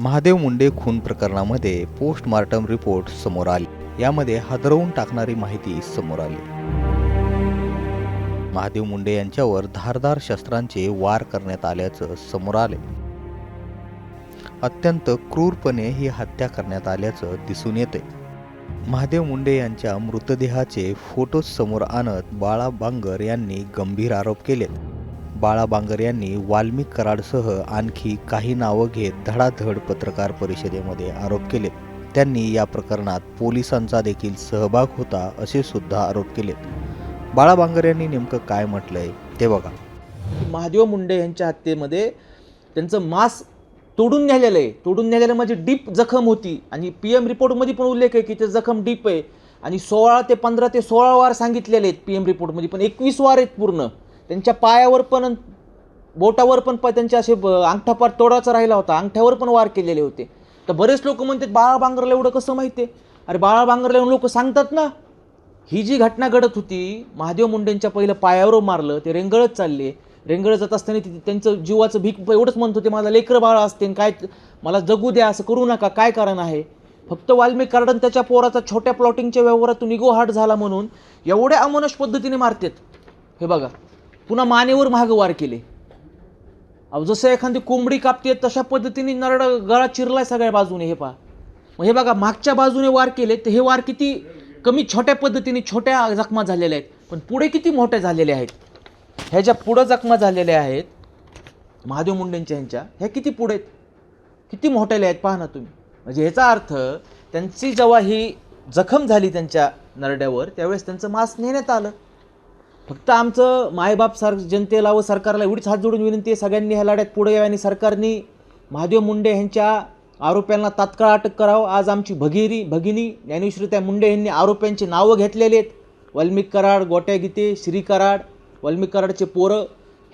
महादेव मुंडे खून प्रकरणामध्ये postmortem report समोर आले. यामध्ये हादरवून टाकणारी माहिती समोर आली. महादेव मुंडे यांच्यावर धारदार शस्त्रांचे वार करण्यात आल्याचं समोर आले. अत्यंत क्रूरपणे ही हत्या करण्यात आल्याचं दिसून येते. महादेव मुंडे यांच्या मृतदेहाचे फोटो समोर आणत बाळा बांगर यांनी गंभीर आरोप केलेत. बाळा बांगर यांनी वाल्मिक कराडसह आणखी काही नावं घेत धडाधड पत्रकार परिषदेमध्ये आरोप केले त्यांनी या प्रकरणात पोलिसांचा देखील सहभाग होता असे सुद्धा आरोप केलेत. बाळा बांगर यांनी नेमकं काय म्हटलंय ते बघा. महादेव मुंडे यांच्या हत्येमध्ये त्यांचं मास तोडून न्यायलेलं आहे. तोडून नेलेलं म्हणजे डीप जखम होती. आणि पी एम रिपोर्टमध्ये पण उल्लेख आहे की ते जखम डीप आहे. आणि सोळा ते पंधरा ते सोळा वार सांगितलेले आहेत पी एम रिपोर्टमध्ये पण एकवीस वार आहेत पूर्ण. त्यांच्या पायावर पण बोटावर पण प त्यांच्या असे ब- अंगठापार तोडाचा राहिला होता. अंगठ्यावर पण वार केलेले होते. तर बरेच लोक म्हणतात बाळा बांगरला एवढं कसं माहिती आहे अरे बाळा बांगरला येऊन लोक सांगतात ना. ही जी घटना घडत होती महादेव मुंडेंच्या पहिलं पायावर मारलं ते रेंगळत चालले. रेंगळत जात असताना तिथे त्यांचं जीवाचं भीक एवढंच म्हणत होते माझा लेकरं बाळ असते आणि काय मला जगू द्या असं करू नका काय कारण आहे? फक्त वाल्मिक कार्डन त्याच्या पोराचा छोट्या प्लॉटिंगच्या व्यवहारातून इगो हार्ट झाला म्हणून एवढ्या अमानुष पद्धतीने मारतात. हे बघा. पुन्हा मानेवर महागवार केले. अहो जसं एखादी कोंबडी कापते तशा पद्धतीने नरड गळा चिरलाय सगळ्या बाजूने हे पहा. मग हे बघा मागच्या बाजूने वार केले तर हे वार किती कमी छोट्या पद्धतीने छोट्या जखमा झालेल्या आहेत. पण पुढे किती मोठ्या झालेल्या आहेत? ह्या ज्या पुढं जखमा झालेल्या आहेत महादेव मुंडेंच्या ह्यांच्या ह्या किती पुढे आहेत? किती मोठ्याल्या आहेत? पहा ना तुम्ही. म्हणजे ह्याचा अर्थ त्यांची जेव्हा ही जखम झाली त्यांच्या नरड्यावर त्यावेळेस त्यांचं मांस नेण्यात आलं. फक्त आमचं मायबाप सर जनतेला व सरकारला एवढीच हात जोडून विनंती आहे सगळ्यांनी ह्या लढ्यात पुढे यावे आणि सरकारने महादेव मुंडे यांच्या आरोप्यांना तात्काळ अटक करावं. आज आमची भगिरी भगिनी ज्ञानेश्वरी त्या मुंडे यांनी आरोप्यांची नावं घेतलेली आहेत. वाल्मिक कराड गोट्या गीते श्री कराड वाल्मिक कराडचे पोरं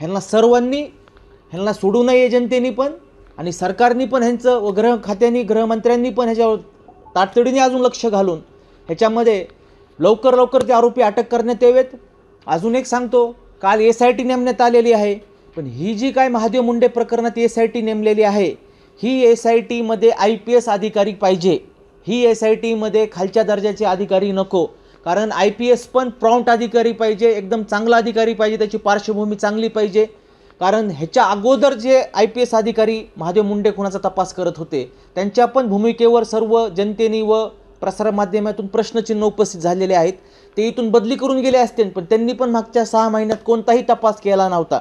ह्यांना सर्वांनी ह्यांना सोडू नये जनतेने पण आणि सरकारने पण ह्यांचं व गृह खात्यांनी गृहमंत्र्यांनी पण ह्याच्यावर तातडीने अजून लक्ष घालून ह्याच्यामध्ये लवकर लवकर ते आरोपी अटक करण्यात यावेत. अजून एक सांगतो काल एस आय टी नेमण्यात आलेली आहे. पण ही जी काय महादेव मुंडे प्रकरणात एस आय टी नेमलेली आहे ही एस आय टीमध्ये आय पी एस अधिकारी पाहिजे. ही एस आय टीमध्ये खालच्या दर्जाचे अधिकारी नको. कारण आय पी एस पण प्रॉम्प्ट अधिकारी पाहिजे एकदम चांगला अधिकारी पाहिजे त्याची पार्श्वभूमी चांगली पाहिजे. कारण ह्याच्या अगोदर जे आय पी एस अधिकारी महादेव मुंडे खुनाचा तपास करत होते त्यांच्या पण भूमिकेवर सर्व जनतेने व प्रसारमाध्यमातून प्रश्नचिन्ह उपस्थित झालेले आहेत. ते इथून बदली करून गेले असते पण त्यांनी पण मागच्या सहा महिन्यात कोणताही तपास केला नव्हता.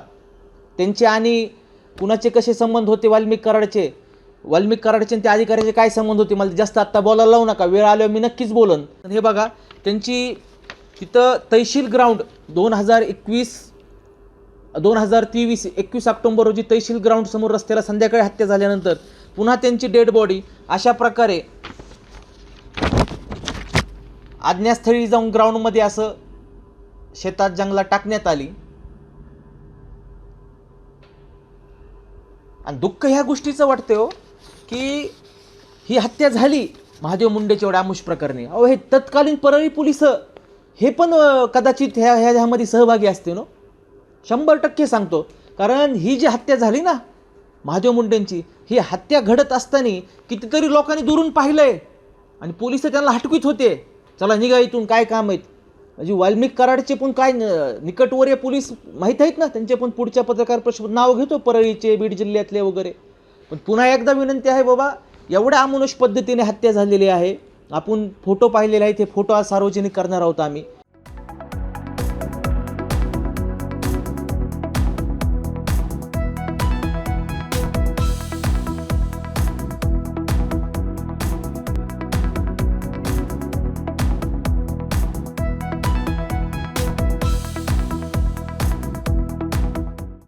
त्यांचे आणि कुणाचे कसे संबंध होते वाल्मिक कराडचे? वाल्मिक कराडचे आणि त्या अधिकाऱ्याचे काय संबंध होते? मला जास्त आत्ता बोलायला लावू नका वेळ आल्यावर मी नक्कीच बोलन. हे बघा त्यांची तिथं तहसील ग्राउंड दोन हजार एकवीस दोन हजार तेवीस एकवीस ऑक्टोंबर रोजी तहसील ग्राउंड समोर रस्त्याला संध्याकाळी हत्या झाल्यानंतर पुन्हा त्यांची डेड बॉडी अशा प्रकारे आज्ञास्थळी जाऊन ग्राउंडमध्ये असं शेतात जंगलात टाकण्यात आली. आणि दुःख ह्या गोष्टीचं वाटतं हो की ही हत्या झाली. महादेव मुंडेच्या एवढ्या आमुष प्रकरणी. अहो हे तत्कालीन परळी पोलीस हे पण कदाचित ह्या ह्या ह्यामध्ये सहभागी असते ना हो. शंभर टक्के सांगतो. कारण ही जी हत्या झाली ना महादेव मुंडेंची ही हत्या घडत असताना कितीतरी लोकांनी दुरून पाहिलंय. आणि पोलीस त्यांना हटकवीत होते. चला निघा इथून काय काम आहेत? म्हणजे वाल्मिक कराडचे पण काय न- निकटवर्य पोलीस माहीत आहेत ना? त्यांचे पण पुढच्या पत्रकार परिषद नाव घेतो परळीचे बीड जिल्ह्यातले वगैरे. पण पुन्हा एकदा विनंती आहे बाबा एवढ्या अमानुष पद्धतीने हत्या झालेली आहे. आपण फोटो पाहिलेले आहेत हे फोटो आज सार्वजनिक करणार आहोत आम्ही.